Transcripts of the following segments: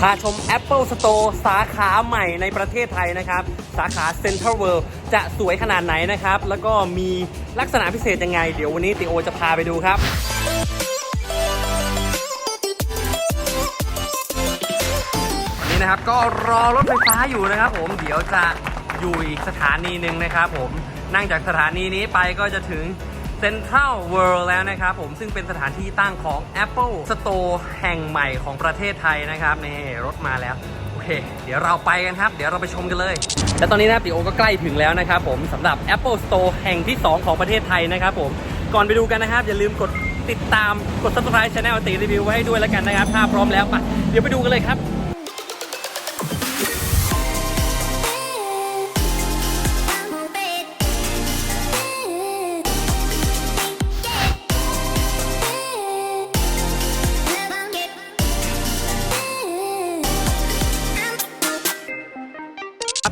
พาชม Apple Store สาขาใหม่ในประเทศไทยนะครับ สาขา Central World จะสวยขนาดไหนนะครับ แล้วก็มีลักษณะพิเศษยังไง เดี๋ยววันนี้ติโอจะพาไปดูครับนนี้นะครับก็รอรถไฟฟ้าอยู่นะครับผมเดี๋ยวจะอยู่อีกสถานีหนึ่งนะครับผมนั่งจากสถานีนี้ไปก็จะถึง Central World แล้วนะครับผมซึ่งเป็นสถานที่ตั้งของ Apple Store แห่งใหม่ของประเทศไทยนะครับนี่รถมาแล้วโอเค เดี๋ยวเราไปกันครับ เดี๋ยวเราไปชมกันเลย และตอนนี้นะครับติโอก็ใกล้ถึงแล้วนะครับผมสำหรับ Apple Store แห่งที่ 2 ของประเทศไทยนะครับผมก่อนไปดูกันนะครับ อย่าลืมกดติดตามกด subscribe channel ติรีวิวไว้ให้ด้วยแล้วกันนะครับ ถ้าพร้อมแล้วไปเดี๋ยวไปดูกันเลยครับ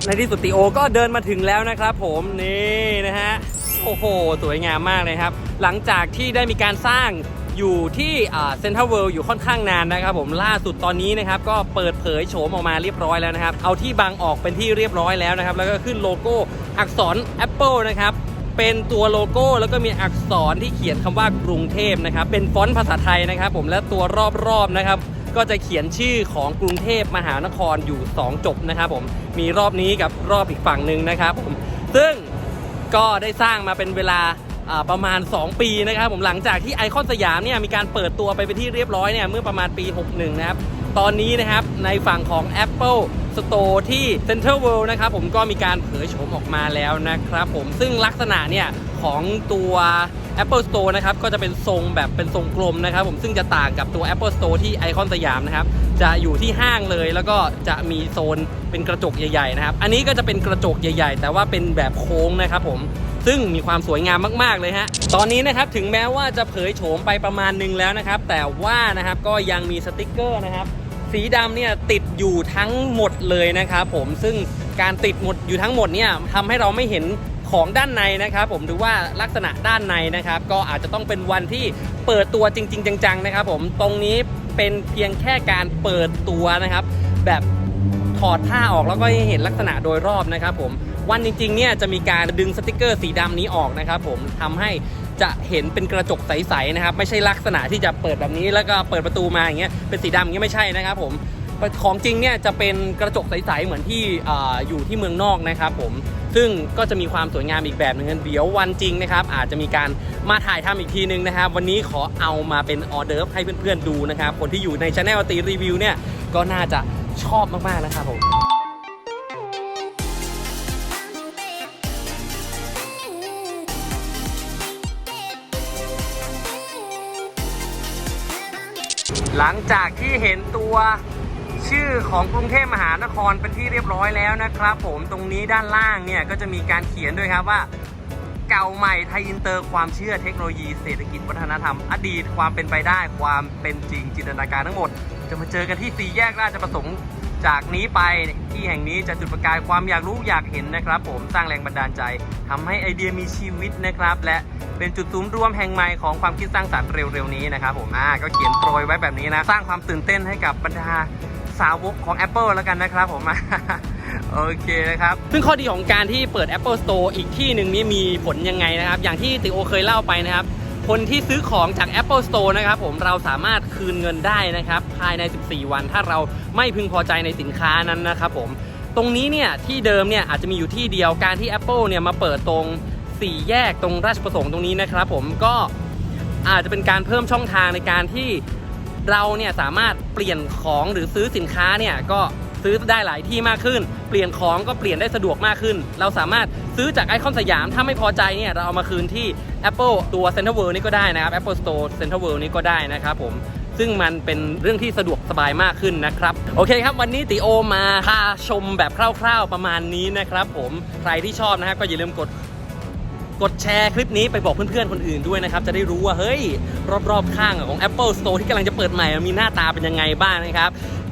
ในที่สุดติโอก็เดินมาถึงแล้วนะครับ ผมนี่นะฮะโอ้โหสวยงามมากเลยครับ หลังจากที่ได้มีการสร้างอยู่ที่เซ็นทรัลเวิลด์อยู่ค่อนข้างนานนะครับผมล่าสุดตอนนี้นะครับก็เปิดเผยโฉมออกมาเรียบร้อยแล้วนะครับ เอาที่บังออกเป็นที่เรียบร้อยแล้วนะครับ แล้วก็ขึ้นโลโก้อักษร Apple นะครับเป็นตัวโลโก้แล้วก็มีอักษรที่เขียนคำว่ากรุงเทพนะครับเป็นฟอนต์ภาษาไทยนะครับ ผมและตัวรอบๆนะครับ ก็จะเขียนชื่อของกรุงเทพมหานครอยู่ 2 จบนะครับผมมีรอบนี้กับรอบอีกฝั่งหนึ่งนะครับผมซึ่งก็ได้สร้างมาเป็นเวลาประมาณ 2 ปีนะครับผมหลังจากที่ไอคอนสยามเนี่ยมีการเปิดตัวไปเป็นที่เรียบร้อยเนี่ยเมื่อประมาณปี 61 นะครับ ตอนนี้นะครับในฝั่งของ Apple Store ที่ Central World นะครับผมก็มีการเผยโฉมออกมาแล้วนะครับผมซึ่งลักษณะเนี่ยของตัว Apple Store นะครับก็จะเป็นทรงแบบเป็นทรงกลมนะครับผมซึ่งจะต่างกับตัว Apple Store ที่ไอคอนสยามนะครับจะอยู่ที่ห้างเลยแล้วก็จะมีโซนเป็นกระจกใหญ่ๆนะครับอันนี้ก็จะเป็นกระจกใหญ่ ๆ แต่ว่าเป็นแบบโค้งนะครับผมซึ่งมีความสวยงามมาก ๆ เลยฮะ ตอนนี้นะครับถึงแม้ว่าจะเผยโฉมไปประมาณหนึงแล้วนะครับ แต่ว่านะครับก็ยังมีสติกเกอร์นะครับ สีดำเนี่ยติดอยู่ทั้งหมดเลยนะครับผมซึ่ง การติดหมดอยู่ทั้งหมดเนี่ยทำให้เราไม่เห็นของด้านในนะครับ ผมหรือว่าลักษณะด้านในนะครับ ก็อาจจะต้องเป็นวันที่เปิดตัวจริง ๆ จังๆนะครับ ผมตรงนี้เป็นเพียงแค่การเปิดตัวนะครับ แบบถอดผ้าออกแล้วก็ให้เห็นลักษณะโดยรอบนะครับ ผมวันจริงๆเนี่ยจะมีการดึงสติกเกอร์สีดำนี้ออกนะครับ ผมทำให้จะเห็นเป็นกระจกใสๆนะครับ ไม่ใช่ลักษณะที่จะเปิดแบบนี้แล้วก็เปิดประตูมาอย่างเงี้ยเป็นสีดำอย่างเงี้ยไม่ใช่นะครับ ผม ของจริงเนี่ยจะเป็นกระจกใส ๆ เหมือนที่ออยู่ที่เมืองนอกนะครับผมซึ่งก็จะมีความสวยงามอีกแบบนึงเดี๋ยววันจริงนะครับ อาจจะมีการมาถ่ายทำอีกทีนึงนะครับ วันนี้ขอเอามาเป็นออเดิร์ให้เพื่อนๆดูนะครับ คนที่อยู่ในช anel ตีรีวิวเนี่ยก็น่าจะชอบมากๆนะครับผมหลังจากที่เห็นตัว ชื่อของกรุงเทพมหานครเป็นที่เรียบร้อยแล้วนะครับ ผมตรงนี้ด้านล่างเนี่ยก็จะมีการเขียนด้วยครับว่า เก่าใหม่ไทยอินเตอร์ความเชื่อเทคโนโลยีเศรษฐกิจวัฒนธรรม อดีตความเป็นไปได้ความเป็นจริงจินตนาการทั้งหมด จะมาเจอกันที่สี่แยกราชประสงค์จากนี้ไปที่แห่งนี้จะจุดประกายความอยากรู้อยากเห็นนะครับ ผมสร้างแรงบันดาลใจทำให้ไอเดียมีชีวิตนะครับ และเป็นจุดศูนย์รวมแห่งใหม่ของความคิดสร้างสรรค์เร็วๆนี้นะครับผมอ่าก็เขียนโปรยไว้แบบนี้นะ สร้างความตื่นเต้นให้กับบรรดา สาวกของ Apple แล้วกันนะครับผมโอเคนะครับ ซึ่งข้อดีของการที่เปิด Apple Store อีกที่หนึ่งนี่มีผลยังไงนะครับ อย่างที่ติโอเคยเล่าไปนะครับ คนที่ซื้อของจาก Apple Store นะครับผมเราสามารถคืนเงินได้นะครับ ภายใน 14 วัน ถ้าเราไม่พึงพอใจในสินค้านั้นนะครับผมตรงนี้เนี่ยที่เดิมเนี่ยอาจจะมีอยู่ที่เดียวการที่ Apple เนี่ยมาเปิดตรง 4 แยกตรงราชประสงค์ตรงนี้นะครับผมก็อาจจะเป็นการเพิ่มช่องทางในการที่ เราเนี่ยสามารถเปลี่ยนของหรือซื้อสินค้าเนี่ยก็ซื้อได้หลายที่มากขึ้น เปลี่ยนของก็เปลี่ยนได้สะดวกมากขึ้น เราสามารถซื้อจากไอคอนสยาม ถ้าไม่พอใจเนี่ยเราเอามาคืนที่ Apple ตัว Center World นี่ก็ได้นะครับ Apple Store Center World นี่ก็ได้นะครับผมซึ่งมันเป็นเรื่องที่สะดวกสบายมากขึ้นนะครับ โอเคครับ วันนี้ติโอมาพาชมแบบคร่าว ๆประมาณนี้นะครับผมใครที่ชอบนะครับก็อย่าลืมกด กดแชร์คลิปนี้ไปบอกเพื่อนๆ คนอื่นด้วยนะครับ จะได้รู้ว่า เฮ้ย รอบๆ ข้างของ Apple Store ที่กำลังจะเปิดใหม่ มีหน้าตาเป็นยังไงบ้างนะครับ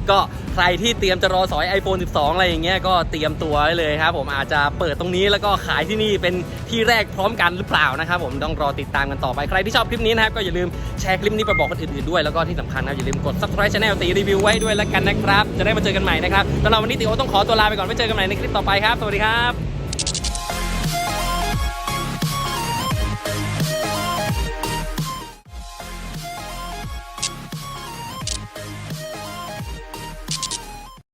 ก็ใครที่เตรียมจะรอสอย iPhone 12 อะไรอย่างเงี้ยก็เตรียมตัวไว้เลยครับ ผมอาจจะเปิดตรงนี้แล้วก็ขายที่นี่เป็นที่แรกพร้อมกันหรือเปล่านะครับ ผมต้องรอติดตามกันต่อไปใครที่ชอบคลิปนี้นะครับก็อย่าลืมแชร์คลิปนี้ไปบอกคนอื่นๆด้วยแล้วก็ที่สำคัญนะอย่าลืมกด subscribe channel ตีรีวิวไว้ด้วยแล้วกันนะครับจะได้มาเจอกันใหม่นะครับสำหรับวันนี้ติโอต้องขอตัวลาไปก่อนไว้เจอกันใหม่ในคลิปต่อไปครับสวัสดีครับ